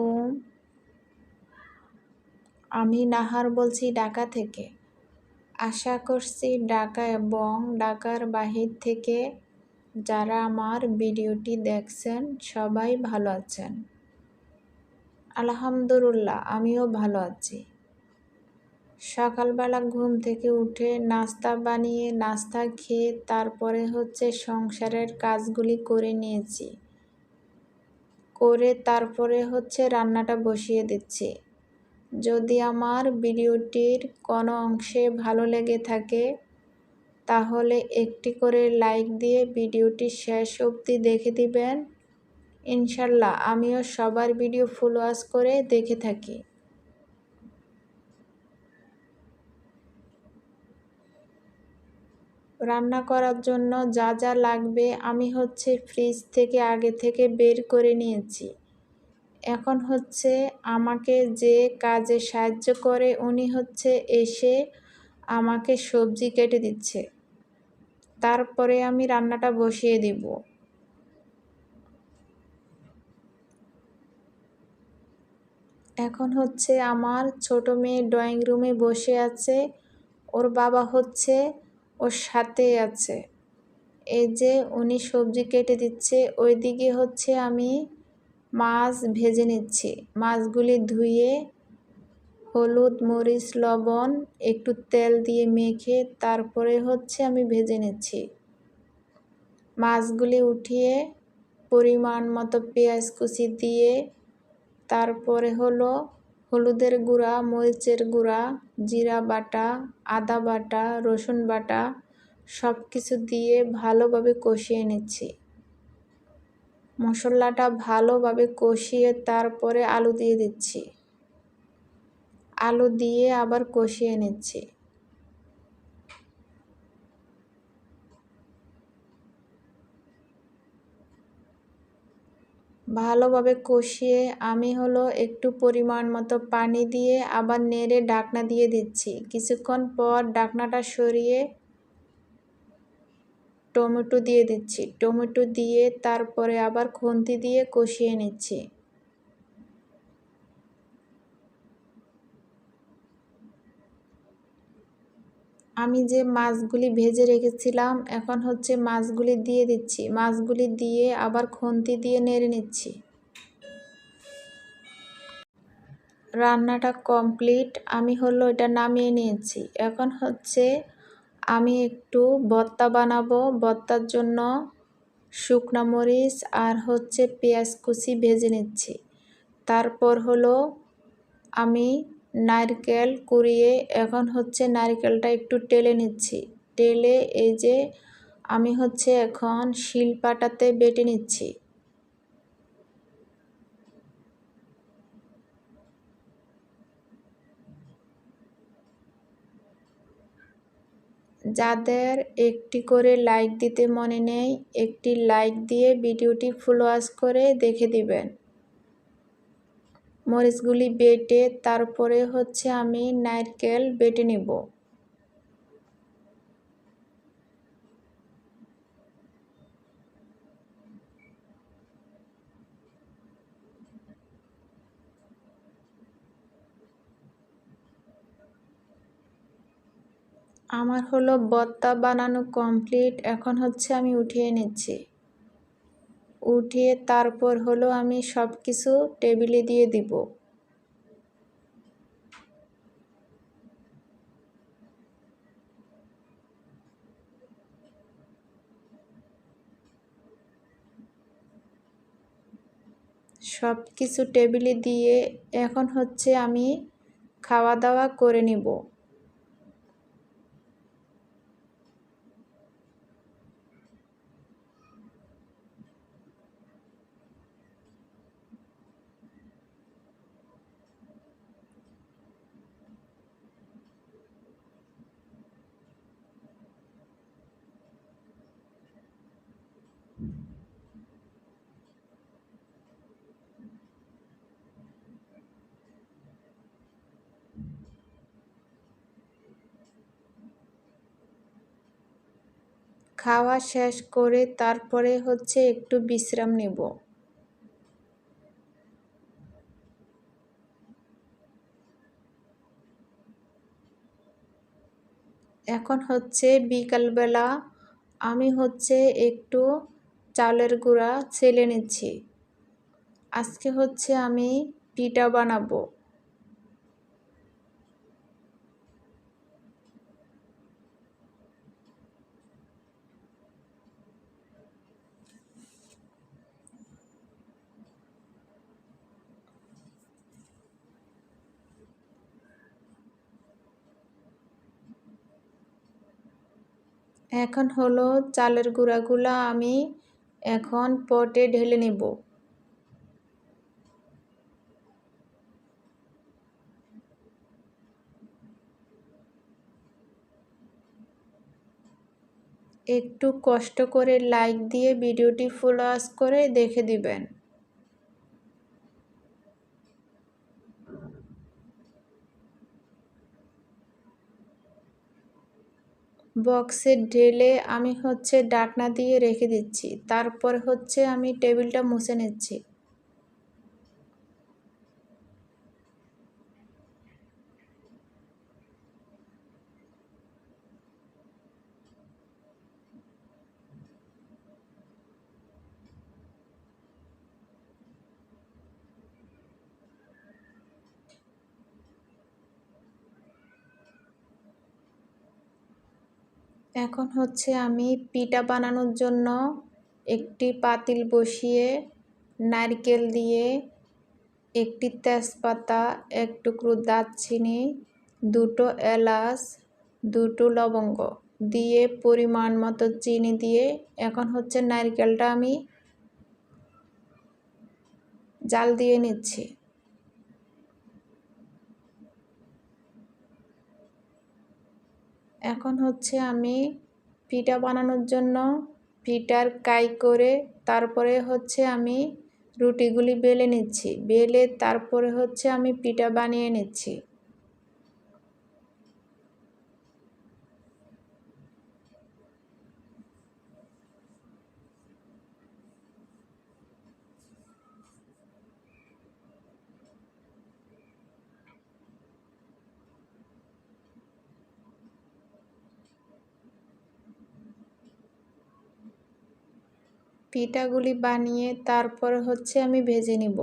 আলাইকুম। আমি নাহার বলছি ঢাকা থেকে। আশা করছি ঢাকা এবং ঢাকার বাহির থেকে যারা আমার ভিডিওটি দেখছেন সবাই ভালো আছেন। আলহামদুলিল্লাহ, আমিও ভালো আছি। সকালবেলা ঘুম থেকে উঠে নাস্তা বানিয়ে, নাস্তা খেয়ে তারপরে হচ্ছে সংসারের কাজগুলি করে নিয়েছি। করে তারপরে হচ্ছে রান্নাটা বসিয়ে দিচ্ছি। যদি আমার ভিডিওটির কোনো অংশে ভালো লেগে থাকে, তাহলে একটি করে লাইক দিয়ে ভিডিওটি শেষ অবধি দেখে দিবেন। ইনশাল্লাহ, আমিও সবার ভিডিও ফুল ওয়াশ করে দেখে থাকি। রান্না করার জন্য যা যা লাগবে আমি হচ্ছে ফ্রিজ থেকে আগে থেকে বের করে নিয়েছি। এখন হচ্ছে আমাকে যে কাজে সাহায্য করে উনি হচ্ছে এসে আমাকে সবজি কেটে দিচ্ছে। তারপরে আমি রান্নাটা বসিয়ে দিব। এখন হচ্ছে আমার ছোট মেয়ে ড্রয়িং রুমে বসে আছে। ওর বাবা হচ্ছে ওর সাথে আছে। এই যে উনি সবজি কেটে দিচ্ছে, ওইদিকে হচ্ছে আমি মাছ ভেজে নিচ্ছি। মাছগুলি ধুয়ে হলুদ, মরিচ, লবণ, একটু তেল দিয়ে মেখে তারপরে হচ্ছে আমি ভেজে নিচ্ছি। মাছগুলি উঠিয়ে পরিমাণ মতো পেঁয়াজ কুচি দিয়ে তারপরে হলো হলুদের গুঁড়া, মরিচের গুঁড়া, জিরা বাটা, আদা বাটা, রসুন বাটা সব কিছু দিয়ে ভালোভাবে কষিয়ে নিচ্ছি। মশলাটা ভালোভাবে কষিয়ে তারপরে আলু দিয়ে দিচ্ছি। আলু দিয়ে আবার কষিয়ে নিচ্ছি। ভালোভাবে কষিয়ে আমি হলো একটু পরিমাণ মতো পানি দিয়ে আবার নেড়ে ডাকনা দিয়ে দিচ্ছি। কিছুক্ষণ পর ডাকনাটা সরিয়ে টমেটো দিয়ে দিচ্ছি। টমেটো দিয়ে তারপরে আবার খুন্তি দিয়ে কষিয়ে নিচ্ছি। আমি যে মাছগুলি ভেজে রেখেছিলাম, এখন হচ্ছে মাছগুলি দিয়ে দিচ্ছি। মাছগুলি দিয়ে আবার খুন্তি দিয়ে নেড়ে নিচ্ছি। রান্নাটা কমপ্লিট। আমি হলো এটা নামিয়ে নিয়েছি। এখন হচ্ছে আমি একটু ভর্তা বানাবো। ভর্তার জন্য শুকনা মরিচ আর হচ্ছে পেঁয়াজ কুচি ভেজে নিচ্ছি। তারপর হলো আমি নারকেল কুড়িয়ে এখন হচ্ছে নারকেলটা একটু টেলে নিচ্ছি। টেলে এই যে আমি হচ্ছে এখন শিলপাটাতে বেটে নিচ্ছি। যাদের একটি করে লাইক দিতে মনে নেই, একটি লাইক দিয়ে ভিডিওটি ফুল ওয়াশ করে দেখে দিবেন। মরিচগুলি বেটে তারপরে হচ্ছে আমি নারকেল বেটে নেব। আমার হলো বত্তা বানানো কমপ্লিট এখন হচ্ছে আমি উঠিয়ে নিচ্ছি। উঠিয়ে তারপর হলো আমি সব কিছু টেবিলে দিয়ে দিব। সব কিছু টেবিলে দিয়ে এখন হচ্ছে আমি খাওয়া দাওয়া করে নিব। খাওয়া শেষ করে তারপরে হচ্ছে একটু বিশ্রাম নেব। এখন হচ্ছে বিকালবেলা আমি হচ্ছে একটু চালের গুঁড়া ছেলে নিচ্ছি। আজকে হচ্ছে আমি পিঠা বানাবো। এখন হলো চালের গুঁড়াগুলো আমি এখন পটে ঢেলে নেব। একটু কষ্ট করে লাইক দিয়ে ভিডিওটি ফুল করে দেখে দিবেন। বক্সে ঢেলে আমি হচ্ছে ডাকনা দিয়ে রেখে দিচ্ছি। তারপর হচ্ছে আমি টেবিলটা মুছে নিচ্ছি। এখন হচ্ছে আমি পিঠা বানানোর জন্য একটি পাতিল বসিয়ে, নারকেল দিয়ে একটি তেজপাতা, এক টুকরো দারচিনি, দুটো এলাচ, দুটো লবঙ্গ দিয়ে পরিমাণ মতো চিনি দিয়ে এখন হচ্ছে নারকেলটা আমি জাল দিয়ে নিচ্ছি। এখন হচ্ছে আমি পিঠা বানানোর জন্য পিঠার কাই করে তারপরে হচ্ছে আমি রুটিগুলি বেলে নিচ্ছি। বেলে তারপরে হচ্ছে আমি পিঠা বানিয়ে নিচ্ছি। পিঠাগুলি বানিয়ে তারপর হচ্ছে আমি ভেজে নিব।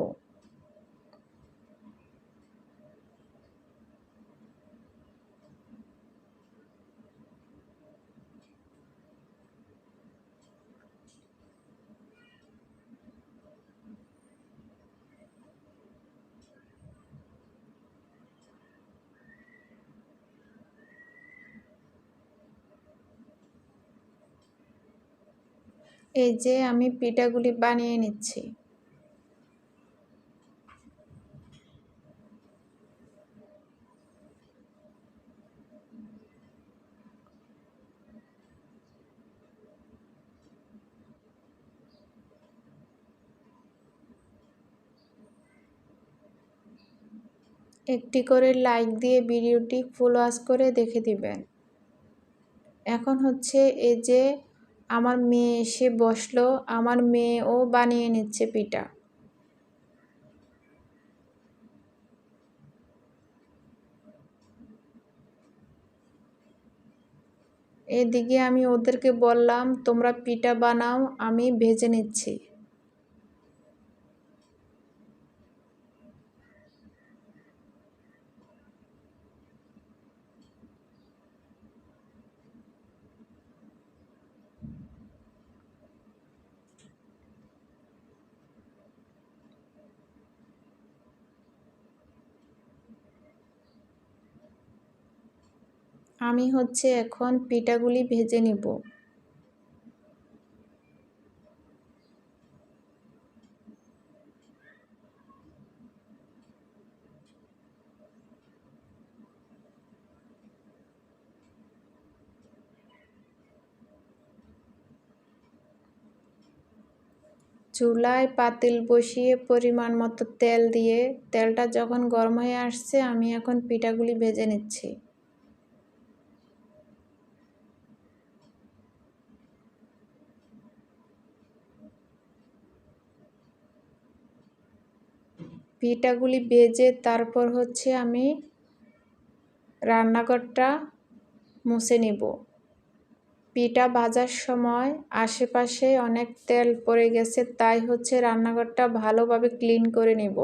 এই যে আমি পিঠাগুলি বানিয়ে নিচ্ছি। একটি করে লাইক দিয়ে ভিডিওটি ফুল ওয়াশ করে দেখে দিবেন। এখন হচ্ছে এই যে আমার মেয়ে এসে বসল, আমার মেয়েও বানিয়ে নিচ্ছে পিঠা। এদিকে আমি ওদেরকে বললাম, তোমরা পিঠা বানাও, আমি ভেজে নিচ্ছি। আমি হচ্ছে এখন পিঠাগুলি ভেজে নিব। চুলায় পাতিল বসিয়ে পরিমাণ মতো তেল দিয়ে তেলটা যখন গরম হয়ে আসছে, আমি এখন পিঠাগুলি ভেজে নিচ্ছি। পিঠাগুলি বেজে তারপর হচ্ছে আমি রান্নাঘরটা মুছে নিব। পিঠা ভাজার সময় আশেপাশে অনেক তেল পড়ে গেছে, তাই হচ্ছে রান্নাঘরটা ভালোভাবে ক্লিন করে নেব।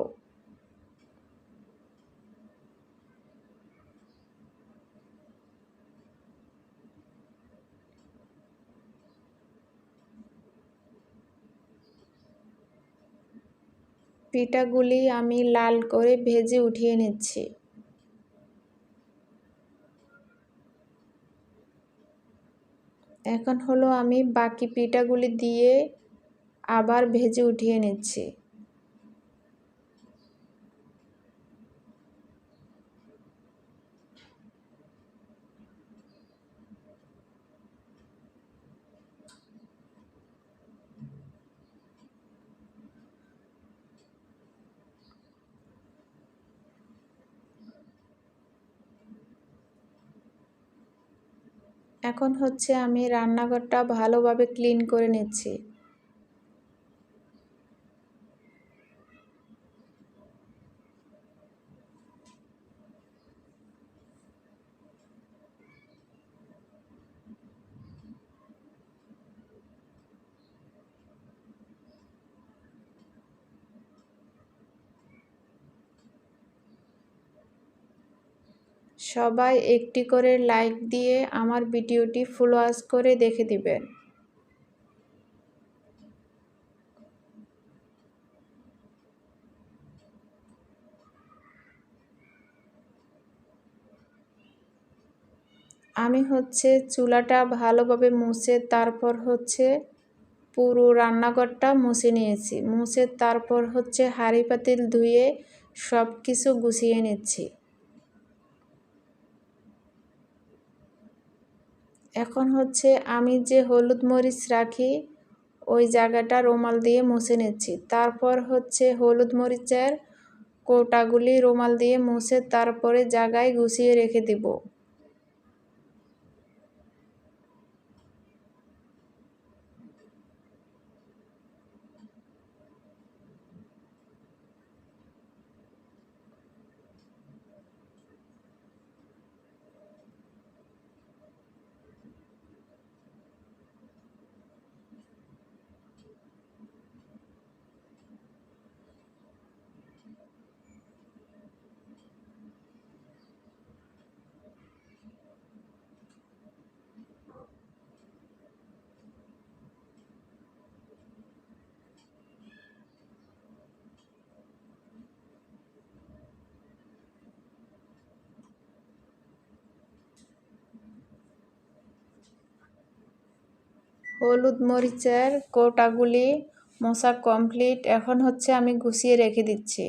পিঠাগুলি আমি লাল করে ভেজে উঠিয়ে নিচ্ছি। এখন হলো আমি বাকি পিঠাগুলি দিয়ে আবার ভেজে উঠিয়ে নিচ্ছি। এখন হচ্ছে আমি রান্নাঘরটা ভালোভাবে ক্লিন করে নিচ্ছি। সবাই একটি করে লাইক দিয়ে আমার ভিডিওটি ফুল ওয়াশ করে দেখে দিবেন আমি হচ্ছে চুলাটা ভালোভাবে মুছে তারপর হচ্ছে পুরো রান্নাঘরটা মুছে নিয়েছি। মুছে তারপর হচ্ছে হাঁড়ি পাতিল ধুয়ে সব কিছু গুছিয়ে নিচ্ছি। এখন হচ্ছে আমি যে হলুদ মরিচ রাখি, ওই জায়গাটা রোমাল দিয়ে মুছে নিচ্ছি। তারপর হচ্ছে হলুদ মরিচের কোটাগুলি রোমাল দিয়ে মুছে তারপরে জায়গায় গুছিয়ে রেখে দিব। হলুদ মরিচের কোটাগুলি মশা কমপ্লিট। এখন হচ্ছে আমি গুছিয়ে রেখে দিচ্ছি।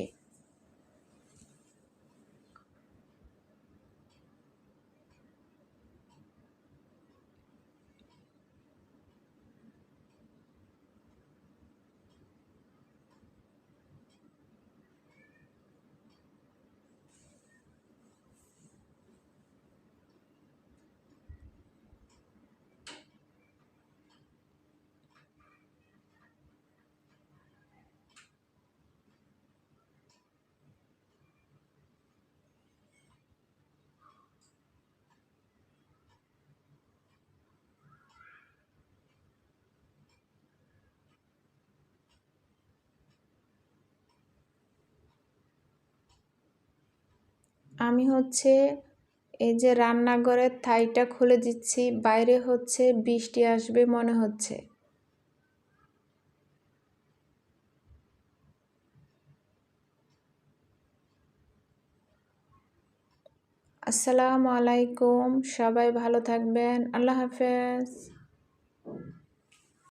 আমি হচ্ছে এই যে রান্নাঘরের থাইটা খুলে দিচ্ছি, বাইরে হচ্ছে বৃষ্টি আসবে মনে হচ্ছে। আসসালামু আলাইকুম, সবাই ভালো থাকবেন, আল্লাহ হাফেজ।